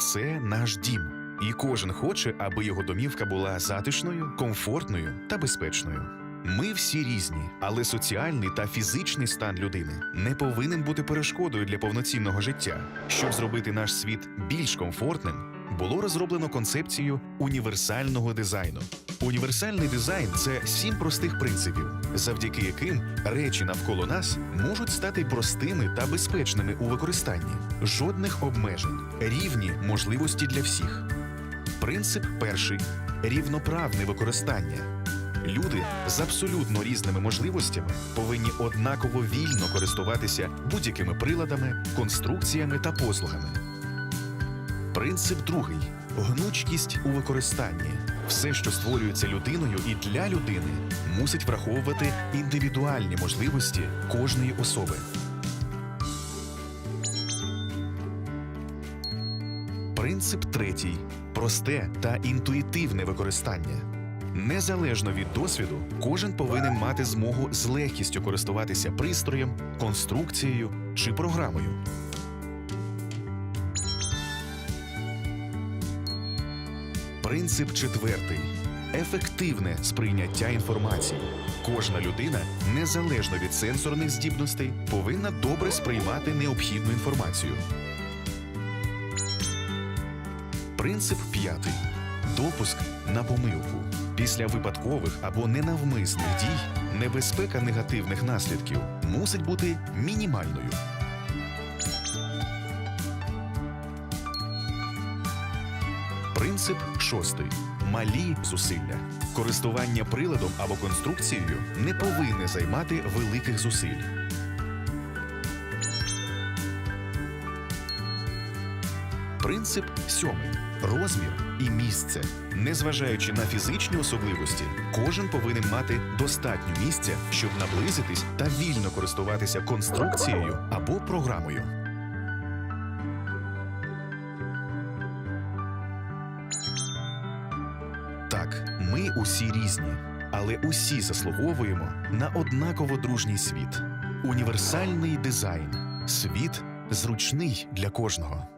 це наш дім. І кожен хоче, аби його домівка була затишною, комфортною та безпечною. Ми всі різні, але соціальний та фізичний стан людини не повинен бути перешкодою для повноцінного життя. Щоб зробити наш світ більш комфортним, було розроблено концепцію універсального дизайну. Універсальний дизайн це сім простих принципів, завдяки яким речі навколо нас можуть стати простими та безпечними у використанні, жодних обмежень, рівні можливості для всіх. Принцип перший рівноправне використання. Люди з абсолютно різними можливостями повинні однаково вільно користуватися будь-якими приладами, конструкціями та послугами. Принцип другий гнучкість у використанні. Все, що створюється людиною і для людини, мусить враховувати індивідуальні можливості кожної особи. Принцип третій просте та інтуїтивне використання. Незалежно від досвіду, кожен повинен мати змогу з легкістю користуватися пристроєм, конструкцією чи програмою. Принцип четвертий ефективне сприйняття інформації. Кожна людина, незалежно від сенсорних здібностей, повинна добре сприймати необхідну інформацію. Принцип п'ятий допуск на помилку. Після випадкових або ненавмисних дій небезпека негативних наслідків мусить бути мінімальною. Принцип шостий малі зусилля. Користування приладом або конструкцією не повинне займати великих зусиль. Принцип сьомий розмір і місце. Незважаючи на фізичні особливості, кожен повинен мати достатньо місця, щоб наблизитись та вільно користуватися конструкцією або програмою. Так, ми усі різні, але усі заслуговуємо на однаково дружній світ. Універсальний дизайн. Світ зручний для кожного.